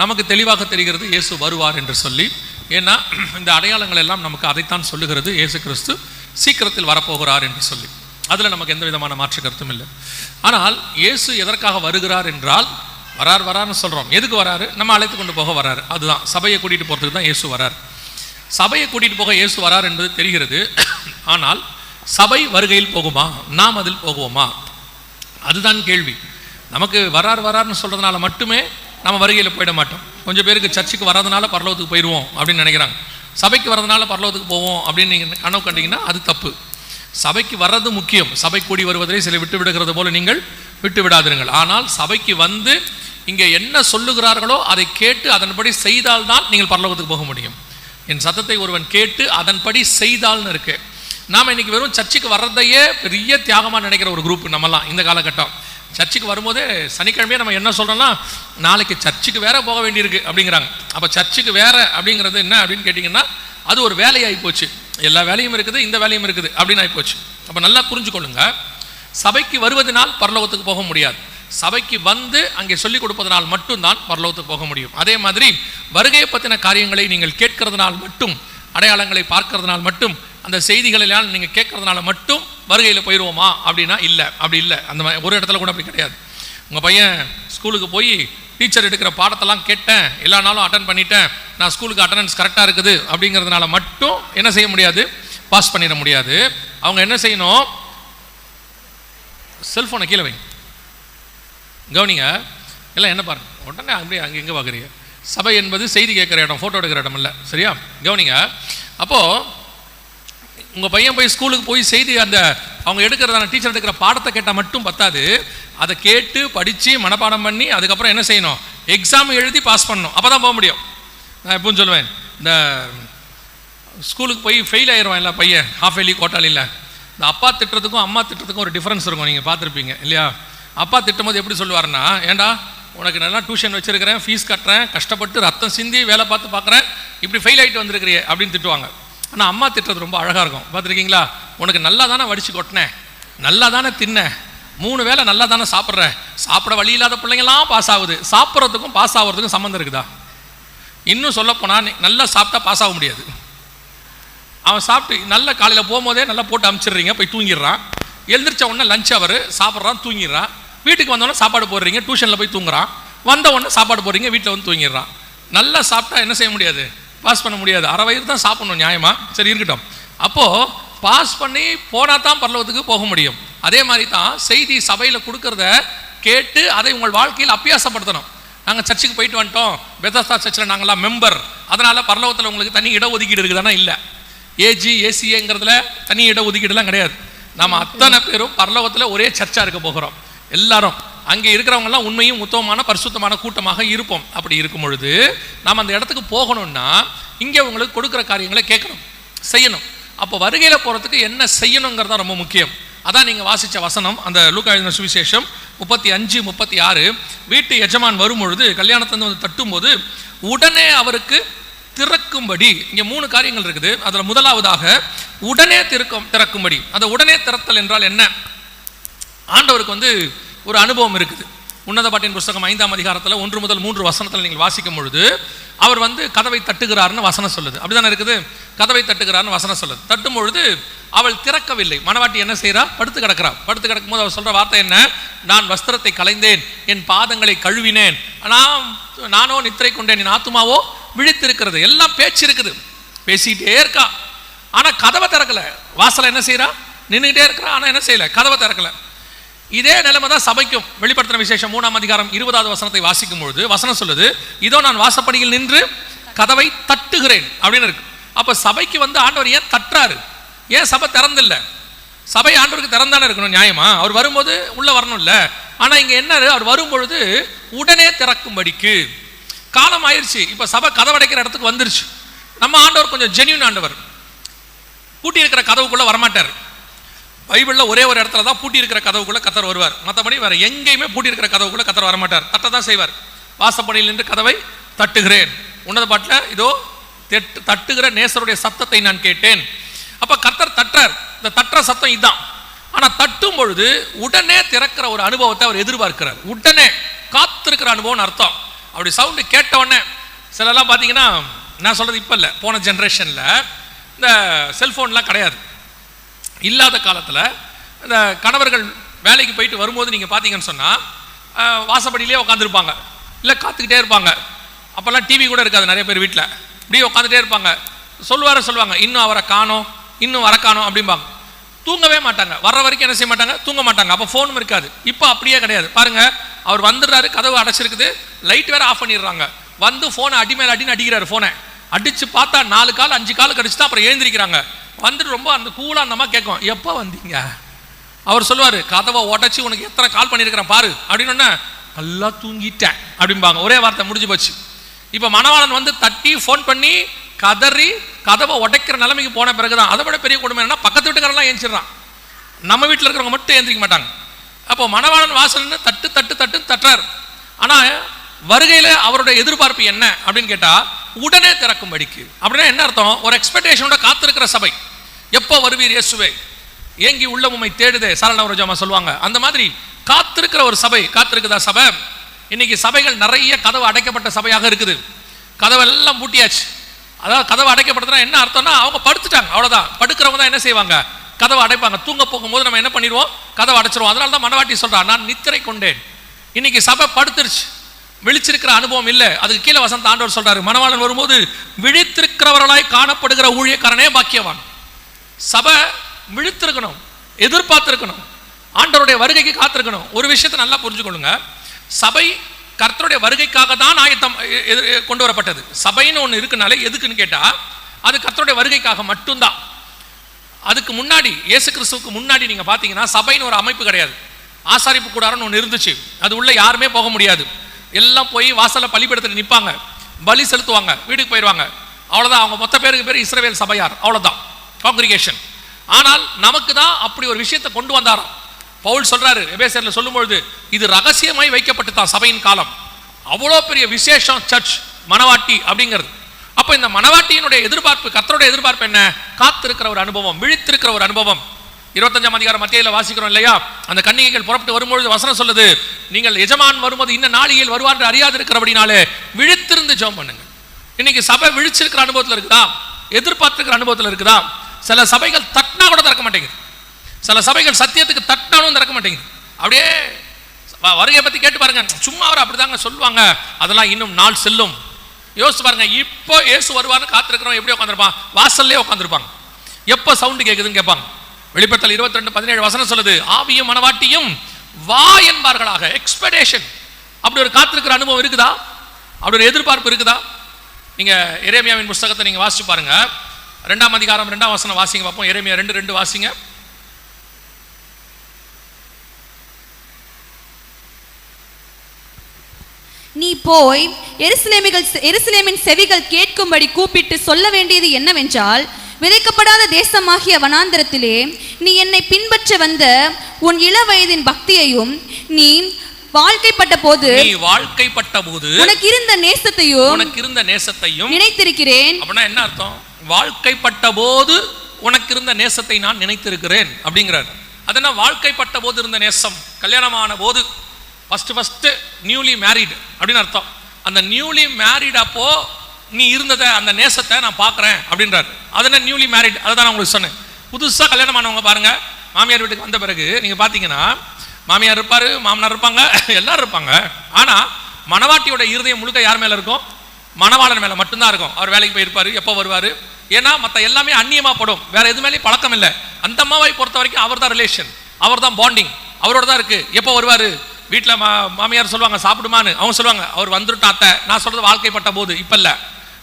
நமக்கு தெளிவாக தெரிகிறது இயேசு வருவார் என்று சொல்லி. ஏன்னா இந்த அடையாளங்கள் எல்லாம் நமக்கு அதைத்தான் சொல்லுகிறது. இயேசு கிறிஸ்து சீக்கிரத்தில் வரப்போகிறார் என்று சொல்லி. அதில் நமக்கு எந்த விதமான மாற்று கருத்தும் இல்லை. ஆனால் இயேசு எதற்காக வருகிறார் என்றால் வரார் வரார்னு சொல்கிறோம் எதுக்கு வராரு? நம்ம அழைத்து கொண்டு போக வராரு. அதுதான். சபையை கூட்டிகிட்டு போகிறதுக்கு தான் இயேசு வரார். சபையை கூட்டிகிட்டு போக இயேசு வரார் என்பது தெரிகிறது. ஆனால் சபை வருகையில் போகுமா? நாம் அதில் போகுவோமா? அதுதான் கேள்வி. நமக்கு வரார் வரார்னு சொல்கிறதுனால மட்டுமே நம்ம வருகையில் போயிட மாட்டோம். கொஞ்சம் பேருக்கு சர்ச்சுக்கு வர்றதுனால பரலோகத்துக்கு போயிடுவோம் அப்படின்னு நினைக்கிறாங்க. சபைக்கு வரதுனால பரலோகத்துக்கு போவோம் அப்படின்னு நீங்கள் கனவு கண்டிங்கன்னா அது தப்பு. சபைக்கு வர்றது முக்கியம். சபை கூடி வருவதை சில விட்டு விடுகிறது போல நீங்கள் விட்டு விடாதிருங்கள். ஆனால் சபைக்கு வந்து இங்கே என்ன சொல்லுகிறார்களோ அதை கேட்டு அதன்படி செய்தால்தான் நீங்கள் பரலோகத்துக்கு போக முடியும். என் சத்தத்தை ஒருவன் கேட்டு அதன்படி செய்தால்னு இருக்கு. நாம் இன்னைக்கு வெறும் சர்ச்சுக்கு வர்றதையே பெரிய தியாகமாக நினைக்கிற ஒரு குரூப் நம்மலாம் இந்த காலகட்டம். சர்ச்சுக்கு வரும்போது சனிக்கிழமையே நம்ம என்ன சொல்கிறோம்னா நாளைக்கு சர்ச்சுக்கு வேற போக வேண்டியிருக்கு அப்படிங்கிறாங்க. அப்போ சர்ச்சுக்கு வேற அப்படிங்கிறது என்ன அப்படின்னு கேட்டிங்கன்னா அது ஒரு வேலையாகி போச்சு. எல்லா வேலையும் இருக்குது இந்த வேலையும் இருக்குது அப்படின்னு ஆகிப்போச்சு போச்சு. அப்போ நல்லா புரிஞ்சுக்கொள்ளுங்க. சபைக்கு வருவதனால் பரலோகத்துக்கு போக முடியாது. சபைக்கு வந்து அங்கே சொல்லிக் கொடுப்பதனால் மட்டும்தான் பரலோகத்துக்கு போக முடியும். அதே மாதிரி வருகையை பற்றின காரியங்களை நீங்கள் கேட்கறதுனால் மட்டும் அடையாளங்களை பார்க்கறதுனால் மட்டும் அந்த செய்திகளெல்லாம் நீங்கள் கேட்குறதுனால மட்டும் வருகையில் போயிடுவோமா அப்படின்னா இல்லை. அப்படி இல்லை. அந்த மாதிரி ஒரு இடத்துல கூட அப்படி கிடையாது. உங்கள் பையன் ஸ்கூலுக்கு போய் டீச்சர் எடுக்கிற பாடத்தெல்லாம் கேட்டேன். எல்லா நாளும் அட்டன் பண்ணிட்டேன். நான் ஸ்கூலுக்கு அட்டண்டன்ஸ் கரெக்டாக இருக்குது அப்படிங்கிறதுனால மட்டும் என்ன செய்ய முடியாது? பாஸ் பண்ணிட முடியாது. அவங்க என்ன செய்யணும்? செல்ஃபோனை கீழே வைங்க. கவனிங்க. எல்லாம் என்ன பாருங்க. உடனே அப்படியே அங்கே எங்கே பார்க்குறீங்க சபை என்பது செய்தி கேட்குற இடம் ஃபோட்டோ எடுக்கிற இடம் இல்லை. சரியா? கவனிங்க. அப்போது உங்கள் பையன் போய் ஸ்கூலுக்கு போய் செய்தி அந்த அவங்க எடுக்கிறதான டீச்சர் எடுக்கிற பாடத்தை கேட்டால் மட்டும் பத்தாது. அதை கேட்டு படித்து மனப்பாடம் பண்ணி அதுக்கப்புறம் என்ன செய்யணும்? எக்ஸாம் எழுதி பாஸ் பண்ணணும். அப்போ தான் போக முடியும். நான் எப்பவும் சொல்லுவேன் இந்த ஸ்கூலுக்கு போய் ஃபெயில் ஆயிடுவான் இல்லை பையன் ஹாஃப் எலி கோட்டாலியில் இந்த அப்பா திட்டுறதுக்கும் அம்மா திட்டுறதுக்கும் ஒரு டிஃப்ரென்ஸ் இருக்கும் நீங்கள் பார்த்துருப்பீங்க இல்லையா? அப்பா திட்டும் போது எப்படி சொல்லுவாருன்னா ஏன்டா உனக்கு நல்லா டியூஷன் வச்சுருக்கிறேன் ஃபீஸ் கட்டுறேன் கஷ்டப்பட்டு ரத்தம் சிந்தி வேலை பார்த்து பார்க்குறேன் இப்படி ஃபெயில் ஆகிட்டு வந்திருக்கிறியே அப்படின்னு திட்டுவாங்க. ஆனால் அம்மா திட்டுறது ரொம்ப அழகாக இருக்கும். பார்த்துருக்கீங்களா? உனக்கு நல்லா தானே வடித்து கொட்டினேன் நல்லா தானே தின்னேன் மூணு வேளை நல்லா தானே சாப்பிட்ற? சாப்பிட வழி இல்லாத பிள்ளைங்களாம் பாஸ் ஆகுது. சாப்பிட்றதுக்கும் பாஸ் ஆகிறதுக்கும் சம்மந்தம் இருக்குதா? இன்னும் சொல்லப்போனால் நல்லா சாப்பிட்டா பாஸ் ஆக முடியாது. அவன் சாப்பிட்டு நல்ல காலையில் போகும்போதே நல்லா போட்டு அமுச்சிடுறீங்க போய் தூங்கிடுறான். எழுந்திரிச்ச உடனே லஞ்ச் அவர் சாப்பிட்றான் தூங்கிடுறான். வீட்டுக்கு வந்தோடனே சாப்பாடு போடுறீங்க டியூஷனில் போய் தூங்குறான். வந்த உடனே சாப்பாடு போடுறீங்க வீட்டில் வந்து தூங்கிடுறான். நல்லா சாப்பிட்டா என்ன செய்ய முடியாது? பாஸ் பண்ண முடியாது. அரை வயிறு தான் சாப்பிடணும் நியாயமா? சரி இருக்கட்டும். அப்போது பாஸ் பண்ணி போனால் தான் பரலவத்துக்கு போக முடியும். அதே மாதிரி தான் செய்தி சபையில் கொடுக்கறத கேட்டு அதை உங்கள் வாழ்க்கையில் அபியாசப்படுத்தணும். நாங்கள் சர்ச்சுக்கு போயிட்டு வந்துட்டோம். பெதஸ்தா சர்ச்சில் நாங்களாம் மெம்பர் அதனால் பரலோகத்தில் உங்களுக்கு தனி இட ஒதுக்கீடு இருக்குதானா? இல்லை. ஏஜி ஏசிஏங்கிறதுல தனி இட ஒதுக்கீடுலாம் கிடையாது. நம்ம அத்தனை பேரும் பரலோகத்தில் ஒரே சர்ச்சாக இருக்க போகிறோம். எல்லாரும். அங்கே இருக்கிறவங்கெல்லாம் உண்மையும் உத்தமமான பரிசுத்தமான கூட்டமாக இருப்போம். அப்படி இருக்கும் பொழுது நாம் அந்த இடத்துக்கு போகணும்னா இங்கே உங்களுக்கு கொடுக்குற காரியங்களை கேட்கணும் செய்யணும். அப்போ வருகையில் போகிறதுக்கு என்ன செய்யணுங்கிறது தான் ரொம்ப முக்கியம். அதான் நீங்கள் வாசித்த வசனம் அந்த லூக்கா எழுதின சுவிசேஷம் முப்பத்தி அஞ்சு முப்பத்தி ஆறு. வீட்டு எஜமான் வரும்பொழுது கல்யாணத்தை கல்யாணத்திலிருந்து வந்து தட்டும்போது உடனே அவருக்கு திறக்கும்படி இங்கே மூணு காரியங்கள் இருக்குது. அதில் முதலாவதாக உடனே திறக்கும் திறக்கும்படி. அந்த உடனே திறத்தல் என்றால் என்ன? ஆண்டவருக்கு வந்து ஒரு அனுபவம் இருக்குது. உன்னத பாட்டின் புஸ்தகம் ஐந்தாம் அதிகாரத்தில் ஒன்று முதல் மூன்று வசனத்தில் நீங்கள் வாசிக்கும் பொழுது அவர் வந்து கதவை தட்டுகிறார்னு வசனம் சொல்லுது. அப்படிதானே இருக்குது? கதவை தட்டுகிறார்னு வசனம் சொல்லுது. தட்டும் பொழுது அவள் திறக்கவில்லை. மணவாட்டி என்ன செய்கிறா படுத்து கிடக்கிறா. படுத்து கிடக்கும் போது அவர் சொல்கிற வார்த்தை என்ன? நான் வஸ்திரத்தை கலைந்தேன் என் பாதங்களை கழுவினேன். நான் நானோ நித்திரை கொண்டேன் என் ஆத்துமாவோ விழித்திருக்கிறது. எல்லாம் பேச்சு இருக்குது. பேசிக்கிட்டே இருக்கா. ஆனால் கதவை திறக்கல. வாசலை என்ன செய்கிறா நின்றுக்கிட்டே இருக்கிறா. ஆனால் என்ன செய்யல? கதவை திறக்கல. இதே நிலைமை தான் சபைக்கும் வெளிப்படுத்தின விசேஷம் மூணாம் அதிகாரம் இருபதாவது வசனத்தை வாசிக்கும் பொழுது வசனம் சொல்லுது இதோ நான் வாசப்படியில் நின்று கதவை தட்டுகிறேன் அப்படின்னு இருக்கு. அப்ப சபைக்கு வந்து ஆண்டவர் ஏன் தட்டுறாரு? ஏன் சபை திறந்தில்ல? சபை ஆண்டவருக்கு திறந்தானே இருக்கணும் நியாயமா? அவர் வரும்போது உள்ள வரணும்ல. ஆனா இங்க என்ன அவர் வரும்பொழுது உடனே திறக்கும்படிக்கு. காலம் ஆயிருச்சு. இப்ப சபை கதவடைக்கிற இடத்துக்கு வந்துருச்சு. நம்ம ஆண்டவர் கொஞ்சம் ஜென்யூன் ஆண்டவர். பூட்டி இருக்கிற கதவுக்குள்ள வரமாட்டார். பைபிளில் ஒரே ஒரு இடத்துல தான் பூட்டி இருக்கிற கதவுக்குள்ள கத்தர் வருவார். மற்றபடி வேறு எங்கேயுமே பூட்டி இருக்கிற கதவுக்குள்ள கத்தர் வரமாட்டார். தட்ட தான் செய்வார். வாசப்படியில் நின்று கதவை தட்டுகிறேன். உன்னத பாட்டில் இதோ தெட்டு தட்டுகிற நேசருடைய சத்தத்தை நான் கேட்டேன். அப்போ கத்தர் தட்டார் இந்த தட்டுற சத்தம் இதுதான் ஆனால் தட்டும் பொழுது உடனே திறக்கிற ஒரு அனுபவத்தை அவர் எதிர்பார்க்கிறார். உடனே காத்திருக்கிற அனுபவம்னு அர்த்தம். அப்படி சவுண்டு கேட்ட உடனே சிலலாம் பார்த்தீங்கன்னா நான் சொல்கிறது இப்போ இல்லை போன ஜென்ரேஷனில் இந்த செல்ஃபோன்லாம் கிடையாது. இல்லாத காலத்தில் இந்த கணவர்கள் வேலைக்கு போயிட்டு வரும்போது நீங்கள் பார்த்தீங்கன்னு சொன்னால் வாசப்படியிலே உட்காந்துருப்பாங்க இல்லை காத்துக்கிட்டே இருப்பாங்க. அப்போல்லாம் டிவி கூட இருக்காது நிறைய பேர் வீட்டில் இப்படியே உட்காந்துட்டே இருப்பாங்க. சொல்லுவார சொல்லுவாங்க இன்னும் அவரை காணோம் இன்னும் வர காணோம் அப்படிம்பாங்க. தூங்கவே மாட்டாங்க. வர்ற வரைக்கும் என்ன செய்ய மாட்டாங்க? தூங்க மாட்டாங்க. அப்போ ஃபோனும் இருக்காது. இப்போ அப்படியே கிடையாது. பாருங்கள் அவர் வந்துடுறாரு கதவு அடைச்சிருக்குது லைட் வேறு ஆஃப் பண்ணிடுறாங்க. வந்து ஃபோனை அடி மேலே அடின்னு அடிக்கிறாரு ஃபோனை அடித்து பார்த்தா நாலு கால் அஞ்சு கால் கடிச்சுட்டு அப்புறம் எழுந்திருக்கிறாங்க. வந்துட்டு ரொம்ப அந்த கூலாக அந்த கேட்கும் எப்போ வந்தீங்க? அவர் சொல்லுவார் கதவை உடச்சி உனக்கு எத்தனை கால் பண்ணியிருக்கிறேன் பாரு. அப்படின்னு நல்லா தூங்கிட்டேன் அப்படிம்பாங்க. ஒரே வார்த்தை முடிஞ்சு போச்சு. இப்போ மணவாளன் வந்து தட்டி ஃபோன் பண்ணி கதறி கதவை உடைக்கிற நிலைமைக்கு போன பிறகு தான் அதை விட பெரிய கொடுமை என்னன்னா பக்கத்து வீட்டுக்காரெல்லாம் ஏஞ்சிடுறான். நம்ம வீட்டில் இருக்கிறவங்க மட்டும் ஏந்திரிக்க மாட்டாங்க. அப்போ மணவாளன் வாசல்னு தட்டு தட்டு தட்டு தட்டுறார். ஆனால் வருகையில் அவருடைய எதிர்பார்ப்பு என்ன அப்படின்னு கேட்டால் உடனே திறக்கும்படிக்கு. அப்படின்னா என்ன அர்த்தம்? ஒரு எக்ஸ்பெக்டேஷனோட காத்திருக்கிற சபை. எப்போ வருவீர் இயேசுவே? ஏங்கி உள்ள உம்மை தேடுதே சரணவரஜாமா சொல்லுவாங்க. அந்த மாதிரி காத்திருக்கிற ஒரு சபை காத்திருக்குதா சபை? இன்னைக்கு சபைகள் நிறைய கதவு அடைக்கப்பட்ட சபையாக இருக்குது. கதவெல்லாம் பூட்டியாச்சு. அதாவது கதவு அடைக்கப்படுதுன்னா என்ன அர்த்தம்னா அவங்க படுத்துட்டாங்க அவ்வளோதான் படுக்கிறவங்க தான் என்ன செய்வாங்க? கதவை அடைப்பாங்க. தூங்க போகும்போது நம்ம என்ன பண்ணிடுவோம்? கதவை அடைச்சிருவோம். அதனால தான் மனவாட்டி சொல்கிறான் நான் நித்திரை கொண்டேன். இன்னைக்கு சபை படுத்துருச்சு. விழிச்சிருக்கிற அனுபவம் இல்லை. அதுக்கு கீழே வசந்த ஆண்டவர் சொல்றாரு மணவாளன் வரும்போது விழித்திருக்கிறவர்களாய் காணப்படுகிற ஊழியக்காரனே பாக்கியவான். சபை விழித்திருக்கணும் எதிர்பார்த்திருக்கணும் ஆண்டவருடைய வருகைக்கு காத்திருக்கணும். ஒரு விஷயத்தை நல்லா புரிஞ்சுக்கொள்ளுங்க. சபை கர்த்தருடைய வருகைக்காக தான் ஆயத்தம் கொண்டு வரப்பட்டது. சபைன்னு ஒன்று இருக்குனாலே எதுக்குன்னு கேட்டால் அது கர்த்தருடைய வருகைக்காக மட்டும்தான். அதுக்கு முன்னாடி இயேசு கிறிஸ்துவுக்கு முன்னாடி நீங்கள் பார்த்தீங்கன்னா சபைன்னு ஒரு அமைப்பு கிடையாது. ஆசாரிப்பு கூடாரன்னு ஒன்று இருந்துச்சு. அது உள்ளே யாருமே போக முடியாது. எல்லாம் போய் வாசலில் பலிபீடத்தில் நிற்பாங்க பலி செலுத்துவாங்க. வீட்டுக்கு போயிடுவாங்க அவ்வளோதான் அவங்க மொத்த பேருக்கு பேர் இஸ்ரேவேல் சபையார். அவ்வளோதான் காங்கிரிகேஷன் ஆனால் நமக்கு தான் அப்படி ஒரு விஷயத்தை கொண்டு வந்தாராம். பவுல் சொல்கிறாரு எபேசரில் சொல்லும்பொழுது இது ரகசியமாய் வைக்கப்பட்டு தான் சபையின் காலம். அவ்வளோ பெரிய விசேஷம் சர்ச் மணவாட்டி அப்படிங்கிறது. அப்போ இந்த மணவாட்டியினுடைய எதிர்பார்ப்பு கர்த்தருடைய எதிர்பார்ப்பு என்ன? காத்திருக்கிற ஒரு அனுபவம் விழித்திருக்கிற ஒரு அனுபவம். இருபத்தஞ்சாம் அதிகாரம் மத்தியில் வாசிக்கிறோம் இல்லையா? அந்த கன்னிகைகள் புறப்பட்டு வரும்பொழுது வசனம் சொல்லுது நீங்கள் எஜமான் வரும்போது இன்ன நாளியில் வருவான் என்று அறியாது இருக்கிறபடினாலே விழித்திருந்து ஜெபம் பண்ணுங்க இன்னைக்கு சபை விழிச்சிருக்கிற அனுபவத்தில் இருக்குதா? எதிர்பார்த்துருக்கிற அனுபவத்தில் இருக்குதா? சில சபைகள் தட்டினா கூட திறக்க மாட்டேங்குது. சில சபைகள் சத்தியத்துக்கு தட்டினாலும் திறக்க மாட்டேங்குது. அப்படியே வருகையை பத்தி கேட்டு பாருங்க. சும்மா அவர் அப்படிதாங்க சொல்லுவாங்க. அதெல்லாம் இன்னும் நாள் செல்லும். யோசிச்சு பாருங்க இப்போ இயேசு வருவான்னு காத்திருக்கிறோம் எப்படி உட்காந்துருப்பான் வாசல்லே உட்காந்துருப்பாங்க எப்போ சவுண்டு கேட்குதுன்னு கேட்பாங்க. வெளிப்படுத்தல் இருபத்தி ரெண்டு பதினேழு வசனம் சொல்லுது ஆவியும் மனவாட்டியும் வா என்பார்களாக எக்ஸ்பெக்டேஷன் அப்படி ஒரு காத்திருக்கிற அனுபவம் இருக்குதா? அப்படி ஒரு எதிர்பார்ப்பு இருக்குதா? நீங்க எரேமியாவின் புஸ்தகத்தை நீங்க வாசிச்சு பாருங்க. ரெண்டாம் அதிகாரம் ரெண்டாம் வசனம் வாசிங்க பார்ப்போம். எரேமியா ரெண்டு ரெண்டு வாசிங்க. நீ போய் எருசலேமிகள் எருசலேமின் செவிகள் கேட்கும்படி கூப்பிட்டு சொல்ல வேண்டியது என்னவென்றால் விதைக்கப்படாத தேசமாகிய வனாந்தரத்திலே நீ என்னை பின்பற்ற வந்த உன் இள வயதின் பக்தியையும் நீ வாழ்க்கைப்பட்ட போது நீ வாழ்க்கைப்பட்ட போது உனக்கு இருந்த நேசத்தையும் உனக்கு இருந்த நேசத்தையும் நினைத்திருக்கிறேன். அப்படின்னா என்ன அர்த்தம்? வாழ்க்கைப்பட்ட போது உனக்கு இருந்த நேசத்தை நான் நினைத்திருக்கிறேன் அப்படிங்கிறார். அதனா வாழ்க்கைப்பட்ட போது இருந்த நேசம்? கல்யாணமான போது. ஃபர்ஸ்ட் ஃபர்ஸ்ட் நியூலி மேரிட் அப்படின்னு அர்த்தம். அந்த நியூலி மேரிட் அப்போ நீ இருந்ததை அந்த நேசத்தை நான் பார்க்குறேன் அப்படின்றார். அதனால் நியூலி மேரிட் அதை தான் நான் உங்களுக்கு சொன்னேன். புதுசாக கல்யாணம் ஆனவங்க பாருங்க மாமியார் வீட்டுக்கு வந்த பிறகு நீங்கள் பார்த்தீங்கன்னா மாமியார் இருப்பார் மாமனார் இருப்பாங்க எல்லாரும் இருப்பாங்க. ஆனால் மணவாட்டியோட இருதயம் முழுக்க யார் மேலே இருக்கும்? மணவாளன் மேலே மட்டும்தான் இருக்கும். அவர் வேலைக்கு போயிருப்பார் எப்போ வருவார்? ஏன்னா மற்ற எல்லாமே அந்நியமாக படும். வேறு எது மேலேயும் பழக்கம் இல்லை. அந்த அம்மாவை பொறுத்த வரைக்கும் அவர் தான் ரிலேஷன் அவர் தான் பாண்டிங் அவரோட தான் இருக்குது எப்போ வருவார்? வீட்டில் மா மாமியார் சொல்லுவாங்க சாப்பிடுமான்னு. அவங்க சொல்லுவாங்க அவர் வந்துட்டாத்த அத்தை. நான் சொல்கிறது வாழ்க்கைப்பட்ட போது இப்போ இல்லை.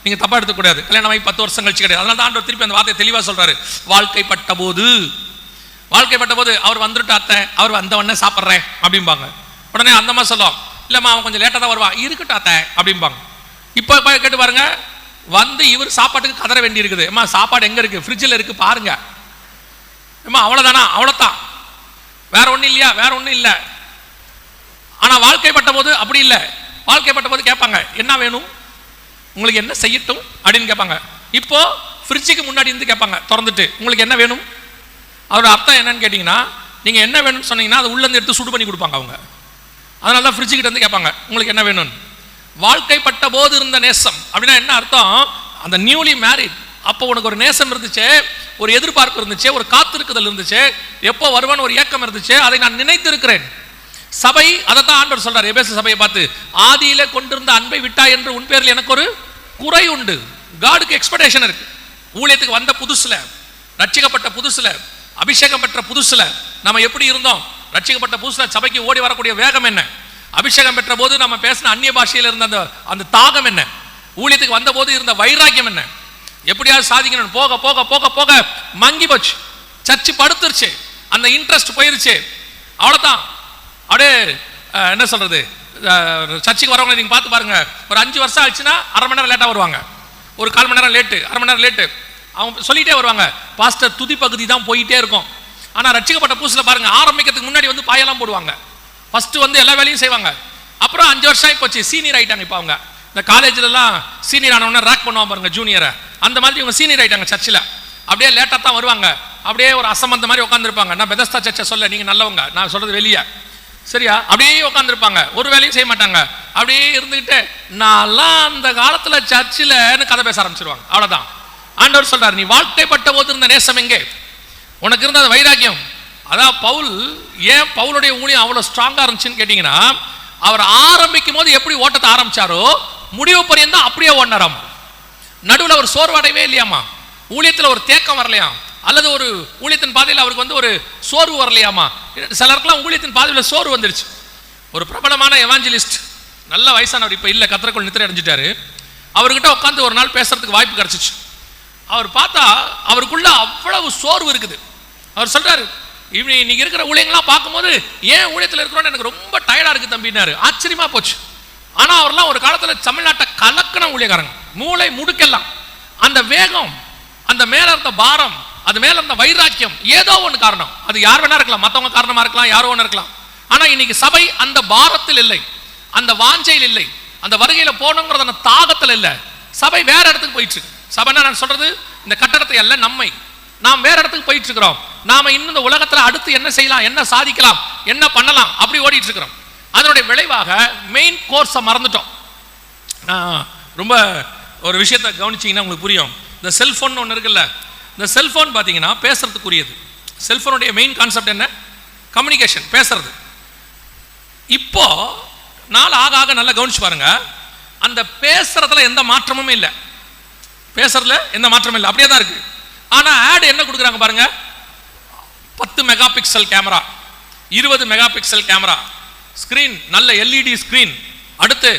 நீங்கள் தப்பா எடுத்துக்கூடாது கல்யாணம் ஆகி பத்து வருஷம் கழிச்சு கிடையாது. அதனால தான் ஆண்டவர் திருப்பி அந்த வார்த்தையை தெளிவாக சொல்றாரு. வாழ்க்கைப்பட்ட போது வாழ்க்கைப்பட்ட போது அவர் வந்துட்டு அத்தை? அவர் வந்த உடனே சாப்பிட்றேன் அப்படிம்பாங்க. உடனே அந்த அம்மா சொல்லும் இல்லைம்மா அவன் கொஞ்சம் லேட்டாக தான் வருவான் இருக்கட்டும் அத்தை அப்படிம்பாங்க. இப்போ இப்போ கேட்டு பாருங்க வந்து இவர் சாப்பாட்டுக்கு கதற வேண்டி இருக்குது அம்மா சாப்பாடு எங்கே இருக்கு? ஃப்ரிட்ஜில் இருக்கு பாருங்க. அம்மா அவ்வளோதானா அவ்வளோத்தான் வேற ஒன்றும் இல்லையா? வேற ஒன்றும் இல்லை. ஆனால் வாழ்க்கைப்பட்ட போது அப்படி இல்லை. வாழ்க்கைப்பட்ட போது கேட்பாங்க. என்ன வேணும்? உங்களுக்கு என்ன செய்யட்டும் அப்படின்னு கேட்பாங்க. இப்போ ஃப்ரிட்ஜுக்கு முன்னாடி இருந்து கேட்பாங்க திறந்துட்டு உங்களுக்கு என்ன வேணும்? அதோட அர்த்தம் என்னன்னு கேட்டிங்கன்னா நீங்கள் என்ன வேணும்னு சொன்னீங்கன்னா அது உள்ளேருந்து எடுத்து சுடு பண்ணி கொடுப்பாங்க அவங்க. அதனால தான் ஃப்ரிட்ஜுக்கிட்ட இருந்து கேட்பாங்க உங்களுக்கு என்ன வேணும்னு? வாழ்க்கைப்பட்ட போது இருந்த நேசம் அப்படின்னா என்ன அர்த்தம்? அந்த நியூலி மேரிட் அப்போ உனக்கு ஒரு நேசம் இருந்துச்சு ஒரு எதிர்பார்ப்பு இருந்துச்சு ஒரு காத்திருக்குதல் இருந்துச்சு எப்போ வருவான்னு ஒரு ஏக்கம் இருந்துச்சு அதை நான் நினைத்திருக்கிறேன். சபை அதை தான் ஆண்டவர் சொல்றார். எபேச சபையை பார்த்து ஆதியில கொண்டிருந்த அன்பை விட்டா என்று உன் பேரில் எனக்கு ஒரு குறை உண்டு. காடுக்கு எக்ஸ்பெக்டேஷன் இருக்கு. ஊழியத்துக்கு வந்த புதுசுல ரட்சிக்கப்பட்ட புதுசுல அபிஷேகம் பெற்ற புதுசுல நம்ம எப்படி இருந்தோம்? ரட்சிக்கப்பட்ட புதுசுல சபைக்கு ஓடி வரக்கூடிய வேகம் என்ன? அபிஷேகம் பெற்ற போது நம்ம பேசின அந்நிய பாஷையில் இருந்த அந்த அந்த தாகம் என்ன? ஊழியத்துக்கு வந்த போது இருந்த வைராக்கியம் என்ன? எப்படியாவது சாதிக்கணும். போக போக போக போக மங்கி போச்சு. சர்ச்சு படுத்துருச்சு. அந்த இன்ட்ரெஸ்ட் போயிருச்சு. அவ்வளோதான் அப்படியே என்ன சொல்றது? சர்ச்சுக்கு வரவங்க நீங்க பார்த்து பாருங்க. ஒரு அஞ்சு வருஷம் ஆச்சுன்னா அரை மணி நேரம் லேட்டா வருவாங்க. ஒரு கால் மணி நேரம் லேட்டு அரை மணி நேரம் லேட்டு அவங்க சொல்லிட்டே வருவாங்க. பாஸ்டர் துதி பகுதி தான் போயிட்டே இருக்கும். ஆனா ரட்சிக்கப்பட்ட பூசில் பாருங்க ஆரம்பிக்கிறதுக்கு முன்னாடி வந்து பாயெல்லாம் போடுவாங்க. ஃபர்ஸ்ட் வந்து எல்லா வேலையும் செய்வாங்க. அப்புறம் அஞ்சு வருஷம் ஆகி போச்சு சீனியர் ஆயிட்டாங்க இப்போ அவங்க. இந்த காலேஜ்லலாம் சீனியர் ஆனவொடனே ரேக் பண்ணுவாங்க பாருங்க ஜூனியரை அந்த மாதிரி இவங்க சீனியர் ஆயிட்டாங்க சர்ச்சில் அப்படியே லேட்டாக தான் வருவாங்க. அப்படியே ஒரு அசம்பந்த மாதிரி உட்காந்துருப்பாங்க நான் பெதஸ்தா சர்ச்சை சொல்ல நீங்க நல்லவங்க. நான் சொல்றது வெளியே. சரியா? அப்படியே உட்காந்துருப்பாங்க ஒரு வேலையும் செய்ய மாட்டாங்க. அப்படியே இருந்துகிட்டு நான்லாம் அந்த காலத்தில் சர்ச்சில் கதை பேச ஆரம்பிச்சிருவாங்க. அவ்வளோதான் ஆண்டவர் சொல்கிறார் நீ வாழ்க்கைப்பட்ட போது இருந்த நேசம் எங்கே? உனக்கு இருந்த அந்த வைராக்கியம். அதான் பவுல் ஏன் பவுலுடைய ஊழியம் அவ்வளோ ஸ்ட்ராங்காக இருந்துச்சுன்னு கேட்டிங்கன்னா அவர் ஆரம்பிக்கும் போது எப்படி ஓட்டத்தை ஆரம்பிச்சாரோ முடிவு பரியந்தான் அப்படியே ஓடினாராம். நடுவில் ஒரு சோர்வடையவே இல்லையாமா? ஊழியத்தில் ஒரு தேக்கம் வரலையாம். அல்லது ஒரு ஊழியத்தின் பாதையில் அவருக்கு வந்து ஒரு சோர்வு வரலையாமா? சிலருக்குலாம் ஊழியத்தின் பாதையில் சோறு வந்துருச்சு. ஒரு பிரபலமான எவாஞ்சலிஸ்ட் நல்ல வயசானவர் இப்போ இல்லை கத்திரக்குள் நித்திரை அடைஞ்சிட்டாரு. அவர்கிட்ட உட்காந்து ஒரு நாள் பேசுறதுக்கு வாய்ப்பு கிடச்சிச்சு. அவர் பார்த்தா அவருக்குள்ள அவ்வளவு சோர்வு இருக்குது. அவர் சொல்றாரு இவனி இன்னைக்கு இருக்கிற ஊழியங்கள்லாம் பார்க்கும்போது ஏன் ஊழியத்தில் இருக்கிறோன்னு எனக்கு ரொம்ப டயர்டாக இருக்குது தம்பினாரு ஆச்சரியமா போச்சு. ஆனால் அவர்லாம் ஒரு காலத்தில் தமிழ்நாட்டை கலக்கின ஊழியக்காரங்க. மூளை முடுக்கெல்லாம். அந்த வேகம் அந்த மேலே இருந்த பாரம் அது மேல இருந்த வைராக்கியம் ஏதோ ஒன்று காரணம். அது யார் வேணா இருக்கலாம். மற்றவங்க காரணமா இருக்கலாம் யாரோ ஒன்று இருக்கலாம். ஆனா இன்னைக்கு சபை அந்த பாரத்தில் இல்லை. அந்த வாஞ்சையில் இல்லை. அந்த வருகையில போகணுங்கிறது அந்த தாகத்தில் இல்லை. சபை வேற இடத்துக்கு போயிட்டு இருக்கு. சபைனா நான் சொல்றது? இந்த கட்டடத்தை அல்ல நம்மை. நாம் வேற இடத்துக்கு போயிட்டு இருக்கிறோம். நாம இன்னும் இந்த உலகத்துல அடுத்து என்ன செய்யலாம் என்ன சாதிக்கலாம் என்ன பண்ணலாம் அப்படி ஓடிட்டு இருக்கிறோம். அதனுடைய விளைவாக மெயின் கோர்ஸை மறந்துட்டோம். நான் ரொம்ப ஒரு விஷயத்தை கவனிச்சீங்கன்னா உங்களுக்கு புரியும். இந்த செல்ஃபோன் ஒன்று இருக்குல்ல இந்த செல்ஃபோன் பார்த்தீங்கன்னா பேசுறதுக்குரியது. செல்ஃபோனுடைய மெயின் கான்செப்ட் என்ன? கம்யூனிகேஷன் பேசுறது. இப்போ நாள் ஆக ஆக நல்லா கவனிச்சு பாருங்க. அந்த பேசுறதுல எந்த மாற்றமும் இல்லை. பேசுறதுல எந்த மாற்றமும் இல்லை. அப்படியே தான் இருக்கு. ஆனால் ஆட் என்ன கொடுக்குறாங்க பாருங்க? பத்து மெகா பிக்சல் கேமரா இருபது மெகா பிக்சல் கேமரா ஸ்க்ரீன் நல்ல எல்இடி ஸ்க்ரீன் அடுத்து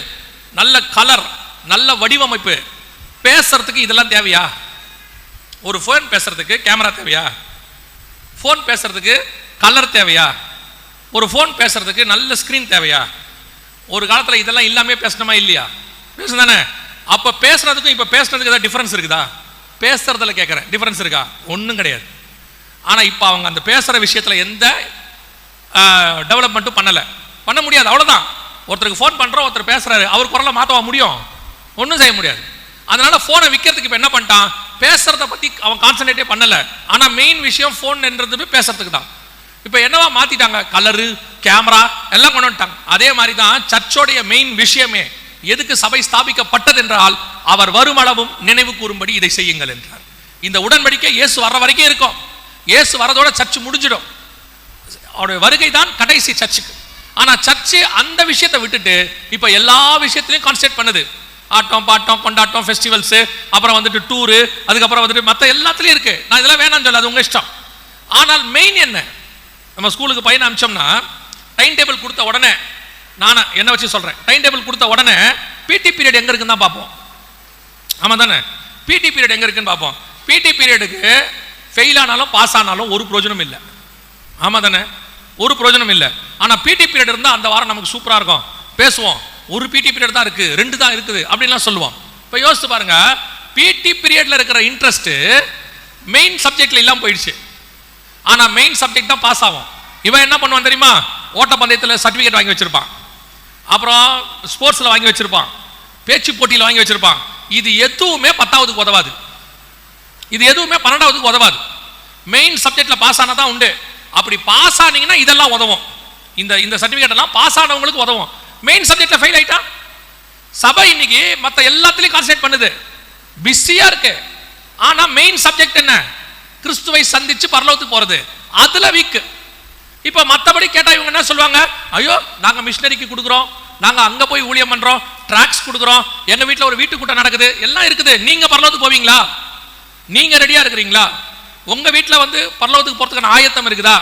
நல்ல கலர் நல்ல வடிவமைப்பு. பேசுறதுக்கு இதெல்லாம் தேவையா? ஒரு ஃபோன் பேசுறதுக்கு கேமரா தேவையா? ஃபோன் பேசுறதுக்கு கலர் தேவையா? ஒரு ஃபோன் பேசுறதுக்கு நல்ல ஸ்க்ரீன் தேவையா? ஒரு காலத்தில் இதெல்லாம் இல்லாமே பேசணுமா இல்லையா? நியூஸ் தானே அப்போ பேசுறதுக்கும் இப்போ பேசுறதுக்கு ஏதாவது டிஃப்ரென்ஸ் இருக்குதா? பேசுறதுல கேட்குறேன் டிஃப்ரென்ஸ் இருக்கா? ஒன்றும் கிடையாது. ஆனால் இப்போ அவங்க அந்த பேசுகிற விஷயத்தில் எந்த டெவலப்மெண்ட்டும் பண்ணலை. பண்ண முடியாது. அவ்வளோதான் ஒருத்தருக்கு ஃபோன் பண்ணுறோம் ஒருத்தர் பேசுகிறாரு அவர் குரலை மாற்றவா முடியும்? ஒன்றும் செய்ய முடியாது. அதனால் ஃபோனை விற்கிறதுக்கு இப்போ என்ன பண்ணிட்டான்? பேசுறத பத்தி அவன் கான்சன்ட்ரேட்டே பண்ணல. ஆனா மெயின் விஷயம் ஃபோன் என்றது பேசுறதுக்கு தான். இப்போ என்னவா மாத்திட்டாங்க? கலரு கேமரா எல்லாம் கொண்டு வந்துட்டாங்க. அதே மாதிரி தான் சர்ச்சோடைய மெயின் விஷயமே எதுக்கு சபை ஸ்தாபிக்கப்பட்டது என்றால் அவர் வருமளவும் நினைவு கூறும்படி இதை செய்யுங்கள் என்றார். இந்த உடன்படிக்கை இயேசு வர்ற வரைக்கும் இருக்கும். இயேசு வரதோட சர்ச்சு முடிஞ்சிடும். அவருடைய வருகை தான் கடைசி சர்ச்சுக்கு. ஆனா சர்ச்சு அந்த விஷயத்தை விட்டுட்டு இப்போ எல்லா விஷயத்திலையும் கான்சென்ட்ரேட் பண்ணுது. ஆட்டம் பாட்டம் கொண்டாட்டம் ஃபெஸ்டிவல்ஸு அப்புறம் வந்துட்டு டூரு அதுக்கப்புறம் வந்துட்டு மற்ற எல்லாத்துலேயும் இருக்குது நான் இதெல்லாம் வேணாம்னு சொல்ல அது உங்கள் இஷ்டம். ஆனால் மெயின் என்ன? நம்ம ஸ்கூலுக்கு பையனை அமிச்சோம்னா டைம் டேபிள் கொடுத்த உடனே நான் என்ன வச்சு சொல்கிறேன் டைம் டேபிள் கொடுத்த உடனே பிடி பீரியட் எங்கே இருக்குன்னு தான் பார்ப்போம். ஆமாம் தானே? பிடி பீரியட் எங்கே இருக்குன்னு பார்ப்போம். பிடி பீரியடுக்கு ஃபெயில் ஆனாலும் பாஸ் ஆனாலும் ஒரு பிரயோஜனம் இல்லை. ஆமாம் தானே? ஒரு பிரயோஜனம் இல்லை. ஆனால் பிடி பீரியட் இருந்தால் அந்த வாரம் நமக்கு சூப்பராக இருக்கும். பேசுவோம். ஒரு பிடி பீரியட் தான் இருக்கு ரெண்டு தான் இருக்குது அப்படின்லாம் சொல்லுவோம் இப்போ யோசித்து பாருங்க பிடி பீரியட்ல இருக்கிற இன்ட்ரெஸ்ட் மெயின் சப்ஜெக்ட்ல இல்லாமல் போயிடுச்சு. ஆனா மெயின் சப்ஜெக்ட் தான் பாஸ் ஆகும். இவன் என்ன பண்ணுவான் தெரியுமா? ஓட்டப்பந்தயத்தில் சர்டிஃபிகேட் வாங்கி வச்சிருப்பான். அப்புறம் ஸ்போர்ட்ஸில் வாங்கி வச்சிருப்பான். பேச்சு போட்டியில் வாங்கி வச்சிருப்பான். இது எதுவுமே பத்தாவதுக்கு உதவாது. இது எதுவுமே பன்னெண்டாவதுக்கு உதவாது. மெயின் சப்ஜெக்டில் பாஸ் ஆனால் தான் உண்டு. அப்படி பாஸ் ஆனீங்கன்னா இதெல்லாம் உதவும். இந்த இந்த சர்டிஃபிகேட் எல்லாம் பாஸ் ஆனவங்களுக்கு உதவும். மெயின் சப்ஜெக்ட்ல ஃபெயில் ஆயிட்டா? சபை இன்னைக்கு மத்த எல்லாத்துலயும் கான்சென்ட்ரேட் பண்ணுது. பிஸியா இருக்கு. ஆனா மெயின் சப்ஜெக்ட் என்ன? கிறிஸ்துவை சந்திச்சு பரலோகத்துக்கு போறது. அதுல வீக் இப்ப மத்தபடி கேட்டா இவங்க என்ன சொல்லுவாங்க? ஐயோ நாங்க மிஷினரிக்கு கொடுக்குறோம். நாங்க அங்க போய் ஊழியம் பண்றோம். ட்ராக்ஸ் கொடுக்குறோம். எங்க வீட்டில் ஒரு வீட்டு கூட்டம் நடக்குது. எல்லாம் இருக்குது. நீங்க பரலோகத்துக்கு போவீங்களா? நீங்க ரெடியா இருக்கிறீங்களா? உங்க வீட்டில் வந்து பரலோகத்துக்கு போறதுக்கான ஆயத்தம் இருக்குதா?